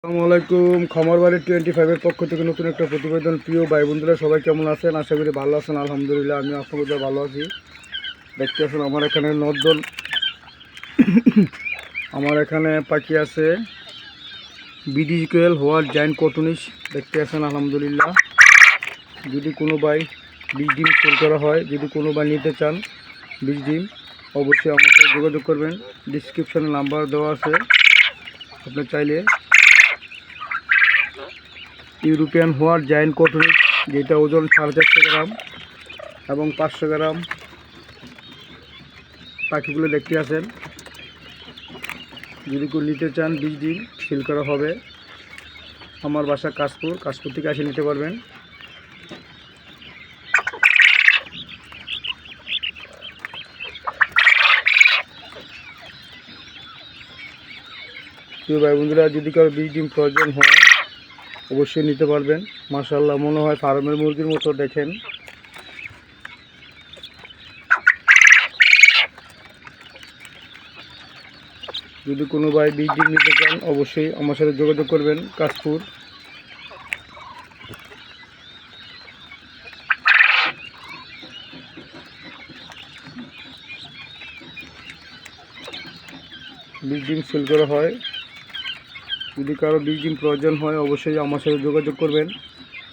আসসালামু আলাইকুম। খমর বাড়ি টোয়েন্টি ফাইভের পক্ষ থেকে নতুন একটা প্রতিবেদন। প্রিয় ভাই বন্ধুরা, সবাই কেমন আছেন? আশা করি ভালো আছেন, আলহামদুলিল্লাহ। আমি আপনাদের ভালো আছি। দেখতে আছেন আমার এখানে নর্দল আমার এখানে পাখি আছে। বিডি কোয়েল হোয়ার জাইন্ট কটনিস দেখতে আছেন আলহামদুলিল্লাহ। যদি কোনো ভাই বীজ ডিম সেল করা হয়, যদি কোনো ভাই নিতে চান বীজ ডিম, অবশ্যই আমার সাথে যোগাযোগ করবেন। ডিসক্রিপশানে নাম্বার দেওয়া আছে। আপনি চাইলে ইউরোপিয়ান হোয়ার জায়েন্ট কটনিক যেটা ওজন সাড়ে চারশো গ্রাম এবং পাঁচশো গ্রাম। পাখিগুলো দেখতে আছেন। যদি কেউ নিতে চান বীজ ডিম সিল করা হবে। আমার বাসা কাশপুর কাশপুর থেকে আসে নিতে পারবেন। প্রিয় ভাই বন্ধুরা যদি কারও বীজ ডিম প্রয়োজন হয় অবশ্যই নিতে পারবেন। মাশাল্লাহ মনে হয় ফার্মের মুরগির মতো দেখেন। যদি কোনো ভাই ডিম নিতে চান, অবশ্যই আমার সাথে যোগাযোগ করবেন কাশপুর বীজ ডিম সেল করা হয়। যদি কারও বীজ ডিম প্রয়োজন হয়, অবশ্যই আমার সাথে যোগাযোগ করবেন।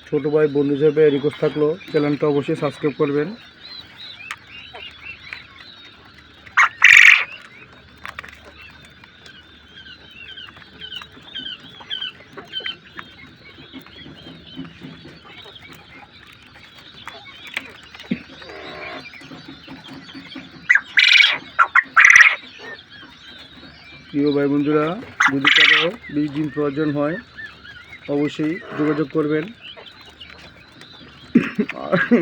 ছোটো ভাই, বন্ধু হিসেবে রিকোয়েস্ট থাকল চ্যানেলটা অবশ্যই সাবস্ক্রাইব করবেন। প্রিয় ভাই বন্ধুরা যদি কারও বীজ ডিম প্রয়োজন হয়, অবশ্যই যোগাযোগ করবেন।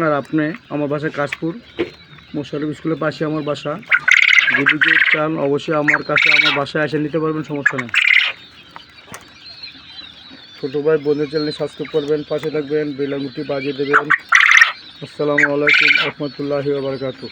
আর আপনি আমার বাসা কাশপুর, মোশারফ স্কুলের পাশে আমার বাসা। যদি কেউ চান, অবশ্যই আমার কাছে আমার বাসায় এসে নিতে পারবেন, সমস্যা নেই। ছোটো ভাই বন্ধু চ্যানেলে সাবস্ক্রাইব করবেন, পাশে থাকবেন বেলাঙ্গুটি বাজিয়ে দেবেন। আসসালামু আলাইকুম, রহমতুল্লাহি বারকাতু